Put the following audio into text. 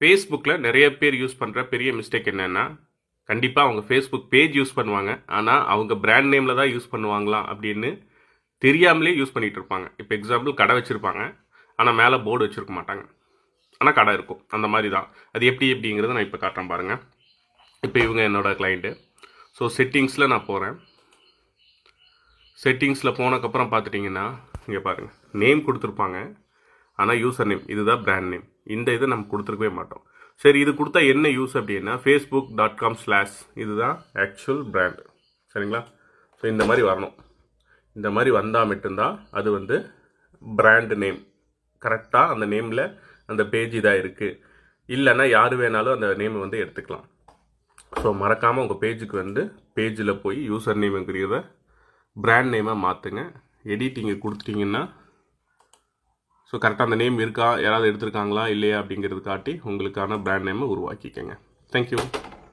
ஃபேஸ்புக்கில் நிறைய பேர் யூஸ் பண்ணுற பெரிய மிஸ்டேக் என்னென்னா கண்டிப்பாக அவங்க ஃபேஸ்புக் பேஜ் யூஸ் பண்ணுவாங்க. ஆனால் அவங்க பிராண்ட் நேமில் தான் யூஸ் பண்ணுவாங்களாம் அப்படின்னு தெரியாமலே யூஸ் பண்ணிகிட்டு இருப்பாங்க. இப்போ எக்ஸாம்பிள் கடை வச்சுருப்பாங்க. ஆனால் மேலே போர்டு வச்சுருக்க மாட்டாங்க. ஆனால் கடை இருக்கும். அந்த மாதிரி தான். அது எப்படி எப்படிங்கிறத நான் இப்போ காட்டுறேன் பாருங்கள் இப்போ இவங்க என்னோடய கிளைண்ட்டு ஸோ செட்டிங்ஸில் நான் போகிறேன் செட்டிங்ஸில் போனதுக்கப்புறம் பார்த்துட்டிங்கன்னா இங்கே பாருங்கள் நேம் கொடுத்துருப்பாங்க. ஆனால் யூசர் நேம் இதுதான் பிராண்ட் நேம் இந்த இதை நம்ம கொடுத்துருக்கவே மாட்டோம். சரி இது கொடுத்தா என்ன யூஸ் அப்படின்னா ஃபேஸ்புக் டாட் காம் ஸ்லாஷ் இதுதான் ஆக்சுவல் பிராண்ட் சரிங்களா? ஸோ இந்த மாதிரி வரணும். இந்த மாதிரி வந்தால் மட்டும்தான் அது வந்து பிராண்ட் நேம் கரெக்டாக அந்த நேமில் அந்த பேஜ் இதாக இருக்குது இல்லைன்னா யார் வேணாலும் அந்த நேமை வந்து எடுத்துக்கலாம். ஸோ மறக்காமல் உங்கள் பேஜுக்கு வந்து பேஜில் போய் யூசர் நேமுங்கிறத பிராண்ட் நேமாக மாற்றுங்க எடிட்டிங்கு கொடுத்துட்டிங்கன்னா ஸோ கரெக்டாக அந்த நேம் இருக்கா? யாராவது எடுத்திருக்காங்களா? இல்லையா? அப்படிங்கிறது காட்டி உங்களுக்கான பிராண்ட் நேமை உருவாக்கிக்கங்க. தேங்க்யூ